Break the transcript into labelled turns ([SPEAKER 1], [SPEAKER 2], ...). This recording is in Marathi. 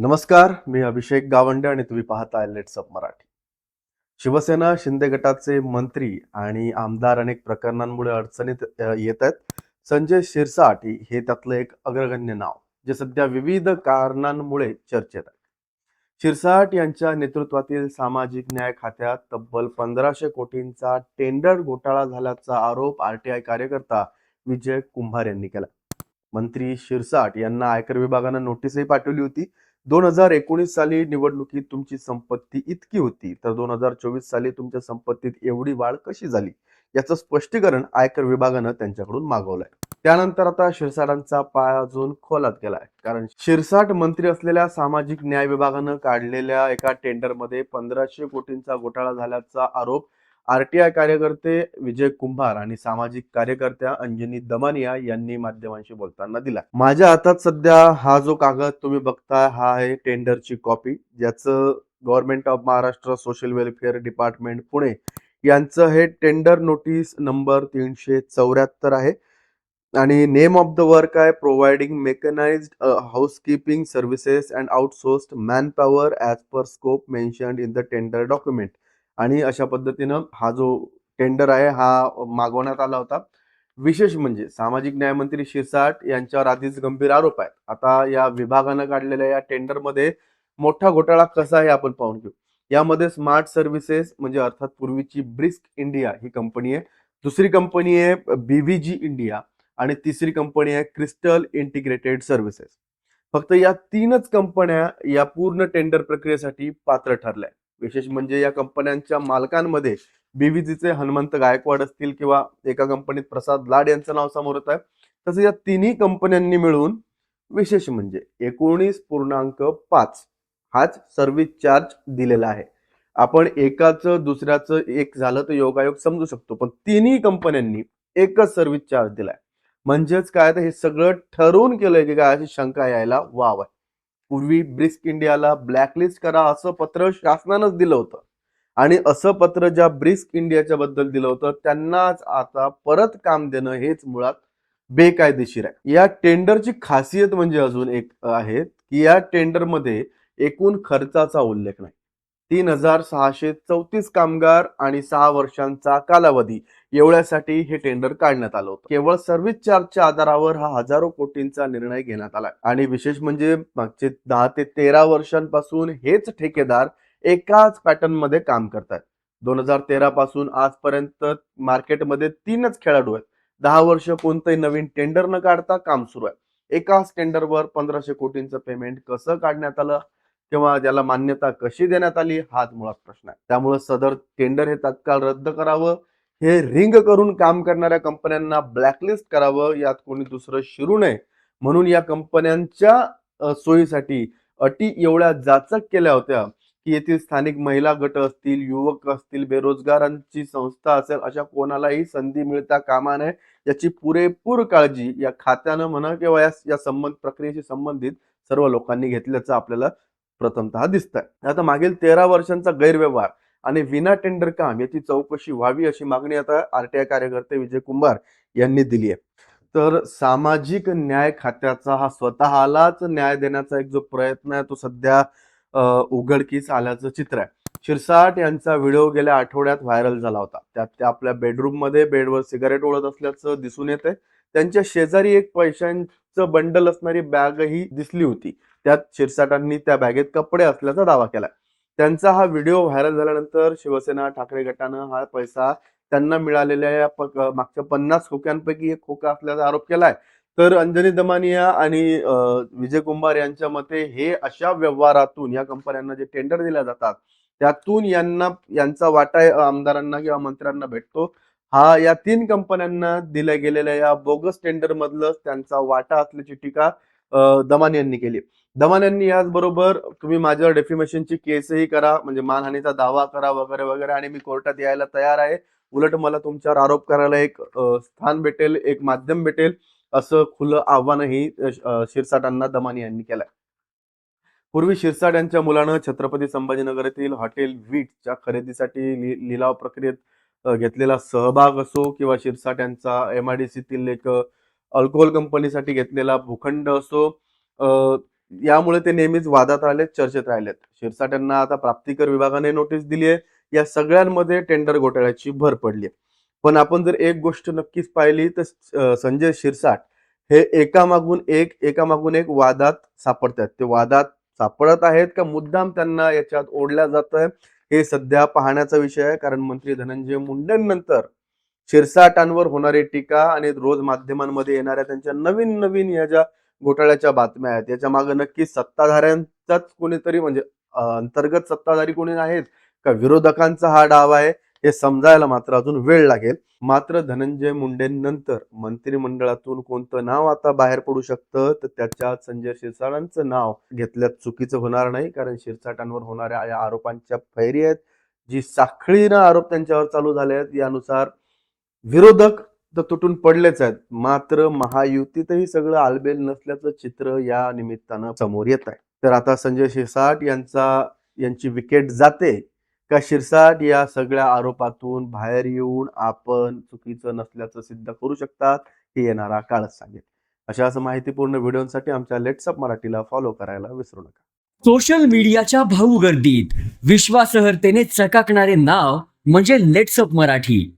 [SPEAKER 1] नमस्कार मी अभिषेक गावंडे आणि तुम्ही पाहता लेट्स अप मराठी. शिवसेना शिंदे गटाचे मंत्री आणि आमदार अनेक प्रकरणांमुळे अडचणीत येत आहेत. संजय शिरसाटी हे त्यातलं एक अग्रगण्य नाव जे सध्या विविध कारणांमुळे चर्चेत आहे. शिरसाट यांच्या नेतृत्वातील सामाजिक न्याय खात्यात तब्बल पंधराशे कोटींचा टेंडर घोटाळा झाल्याचा आरोप आरटीआय कार्यकर्ता विजय कुंभार यांनी केला. मंत्री शिरसाट यांना आयकर विभागानं नोटीसही पाठवली होती. दोन हजार एकोणीस साली निवडणुकीत तुमची संपत्ती इतकी होती तर दोन हजार चोवीस साली तुमच्या संपत्तीत एवढी वाढ कशी झाली? याचं स्पष्टीकरण आयकर विभागानं त्यांच्याकडून मागवलंय. त्यानंतर आता शिरसाटांचा पाय अजून खोलात गेलाय. कारण शिरसाट मंत्री असलेल्या सामाजिक न्याय विभागानं काढलेल्या एका टेंडरमध्ये पंधराशे कोटींचा घोटाळा झाल्याचा आरोप आरटीआय कार्यकर्ते विजय कुंभार आणि सामाजिक कार्यकर्त्या अंजनी दमानिया यांनी माध्यमांशी बोलताना दिला. माझ्या हातात सध्या हा जो कागद तुम्ही बघताय हा आहे टेंडरची कॉपी ज्याचं government of Maharashtra social welfare department Pune यांचं हे टेंडर नोटीस नंबर तीनशे चौऱ्याहत्तर आहे. आणि नेम ऑफ द वर्क आहे providing mechanise housekeeping services and outsourced man power as per scope mentioned in the tender document. आणि अशा पद्धतीनं हा जो टेंडर आहे हा मागवण्यात आला होता. विशेष म्हणजे सामाजिक न्यायमंत्री शिरसाट यांच्यावर आधीच गंभीर आरोप आहेत. आता या विभागानं काढलेल्या या टेंडरमध्ये मोठा घोटाळा कसा आहे आपण पाहून घेऊ. यामध्ये स्मार्ट सर्व्हिसेस म्हणजे अर्थात पूर्वीची ब्रिस्क इंडिया ही कंपनी आहे. दुसरी कंपनी आहे बीव्हीजी इंडिया आणि तिसरी कंपनी आहे क्रिस्टल इंटिग्रेटेड सर्व्हिसेस. फक्त या तीनच कंपन्या या पूर्ण टेंडर प्रक्रियेसाठी पात्र ठरल्या विशेष म्हणजे या कंपन्यांच्या मालकांमध्ये बीव्हीजीचे हनुमंत गायकवाड असतील किंवा एका कंपनीत प्रसाद लाड यांचं नाव समोर होत आहे. तसं या तिन्ही कंपन्यांनी मिळून विशेष म्हणजे एकोणीस पूर्णांक पाच हाच सर्व्हिस चार्ज दिलेला आहे. आपण एकाचं दुसऱ्याचं एक झालं तर योगायोग समजू शकतो पण तिन्ही कंपन्यांनी एकच सर्व्हिस चार्ज दिलाय. म्हणजेच काय? तर हे सगळं ठरवून केलंय की काय अशी शंका यायला वाव. आहे पूर्वी ब्रिस्क इंडियाला ब्लॅकलिस्ट करा असं पत्र शासनानंच दिलं होतं. आणि असं पत्र ज्या ब्रिस्क इंडियाच्या बद्दल दिलं होतं त्यांनाच आता परत काम देणं हेच मुळात बेकायदेशीर आहे. या टेंडरची खासियत म्हणजे अजून एक आहे की या टेंडरमध्ये एकूण खर्चाचा उल्लेख नाही. तीन हजार सहाशे चौतीस कामगार आणि सहा वर्षांचा कालावधी एवढ्यासाठी हे टेंडर काढण्यात आलं होतं. केवळ सर्व्हिस चार्जच्या आधारावर हा हजारो कोटींचा निर्णय घेण्यात आला. आणि विशेष म्हणजे मागचे दहा ते तेरा वर्षांपासून हेच ठेकेदार एकाच पॅटर्नमध्ये काम करतात दोन हजार तेरा पासून आजपर्यंत मार्केटमध्ये तीनच खेळाडू आहेत. दहा वर्ष कोणतंही नवीन टेंडर न काढता काम सुरू आहे. एकाच टेंडरवर पंधराशे कोटींचं पेमेंट कसं काढण्यात आलं? किंवा त्याला मान्यता कशी देण्यात आली? हाच मुळात प्रश्न आहे. त्यामुळे सदर टेंडर हे तात्काळ रद्द करावं. हे रिंग करून काम करणाऱ्या कंपन्यांना ब्लॅकलिस्ट करावं यात कोणी दुसरं शिरू नये. म्हणून या कंपन्यांच्या सोयीसाठी अटी एवढ्या जाचक केल्या होत्या की येथील स्थानिक महिला गट असतील युवक असतील बेरोजगारांची संस्था असेल अशा कोणालाही संधी मिळता कामा नये. याची पुरेपूर काळजी या खात्यानं म्हणा किंवा या या संबंध प्रक्रियेशी संबंधित सर्व लोकांनी घेतल्याचं आपल्याला प्रथमतः दिसत आहे आता मागील तेरा वर्षांचा गैरव्यवहार आणि विना टेंडर काम याची चौकशी व्हावी अशी मागणी आता आरटीआय कार्यकर्ते विजय कुंभार यांनी दिली आहे. तर सामाजिक न्याय खात्याचा हा स्वतःलाच न्याय देण्याचा एक जो प्रयत्न आहे तो सध्या उघडकीस आल्याचं चित्र आहे. शिरसाट यांचा व्हिडिओ गेल्या आठवड्यात व्हायरल झाला होता. त्यात ते आपल्या बेडरूममध्ये बेडवर सिगारेट ओढत असल्याचं दिसून येते त्यांच्या शेजारी एक पैशांचं बंडल असणारी बॅगही दिसली होती. त्यात शिरसाटांनी त्या बॅगेत कपडे असल्याचा दावा केला त्यांचा हा व्हिडिओ व्हायरल झाल्यानंतर शिवसेना ठाकरे गटानं हा पैसा त्यांना मिळालेल्या या मागच्या पन्नास खोक्यांपैकी एक खोका असल्याचा आरोप केलाय. तर अंजनी दमानिया आणि विजय कुंभार यांच्या मते हे अशा व्यवहारातून या कंपन्यांना जे टेंडर दिल्या जातात त्यातून यांना यांचा वाटा आमदारांना किंवा मंत्र्यांना भेटतो. हा या तीन कंपन्यांना दिल्या गेलेल्या या बोगस टेंडर मधलं त्यांचा वाटा असल्याची टीका दमान यांनी केली. दमान यांनी याचबरोबर तुम्ही माझ्यावर डेफिमेशनची केसही करा म्हणजे मानहानीचा दावा करा वगैरे वगैरे आणि मी कोर्टात यायला तयार आहे. उलट मला तुमच्यावर आरोप करायला एक स्थान भेटेल एक माध्यम भेटेल असं खुलं आव्हानही शिरसाटांना दमानी यांनी केलंय. पूर्वी शिरसाट यांच्या मुलानं छत्रपती संभाजीनगर येथील हॉटेल वीटच्या खरेदीसाठी लि- लिलाव प्रक्रियेत घेतलेला सहभाग असो किंवा शिरसाट यांचा एम आय डी सीतील एक अल्कोहोल कंपनीसाठी घेतलेला भूखंड असो यामुळे ते नेहमीच वादात राहिलेत चर्चेत राहिलेत. शिरसाट यांना आता प्राप्तिकर विभागाने नोटीस दिली आहे. या सगळ्यांमध्ये टेंडर घोटाळ्याची भर पडली आहे. पण आपण जर एक गोष्ट नक्कीच पाहिली तर संजय शिरसाट हे एकामागून एक एकामागून एक वादात सापडत आहेत ते वादात सापडत आहेत का? मुद्दाम त्यांना याच्यात ओढल्या जात आहे. हे सध्या पाहण्याचा विषय आहे. कारण मंत्री धनंजय मुंडेंनंतर शिरसाटांवर होणारी टीका आणि रोज माध्यमांमध्ये येणाऱ्या त्यांच्या नवीन नवीन या ज्या घोटाळ्याच्या बातम्या आहेत याच्या मागे नक्की सत्ताधाऱ्यांचाच कोणीतरी म्हणजे अंतर्गत सत्ताधारी कोणी आहेत का विरोधकांचा हा डाव आहे हे समजायला मात्र अजून वेळ लागेल. मात्र धनंजय मुंडेंनंतर मंत्रिमंडळातून कोणतं नाव आता बाहेर पडू शकतं तर त्याच्यात संजय शिरसाटांचं नाव घेतल्यात चुकीचं होणार नाही कारण शिरसाटांवर होणाऱ्या या आरोपांच्या फैरी आहेत जी साखळीनं आरोप त्यांच्यावर चालू झाले आहेत यानुसार विरोधक तर तुटून पडलेच आहेत. मात्र महायुतीतही सगळं आलबेल नसल्याचं चित्र या निमित्तानं समोर येत आहे. तर आता संजय शिरसाट यांचा यांची विकेट जाते का? शिरसाट या सगळ्या आरोपातून बाहेर येऊन आपण चुकीचं नसल्याचं सिद्ध करू शकतात हे येणारा काळच सांगेल. अशा असं माहितीपूर्ण व्हिडिओसाठी आमच्या लेट्सअप मराठीला फॉलो करायला विसरू नका.
[SPEAKER 2] सोशल मीडियाच्या भाऊ गर्दीत विश्वासार्हतेने चकाकणारे नाव म्हणजे लेट्सअप मराठी.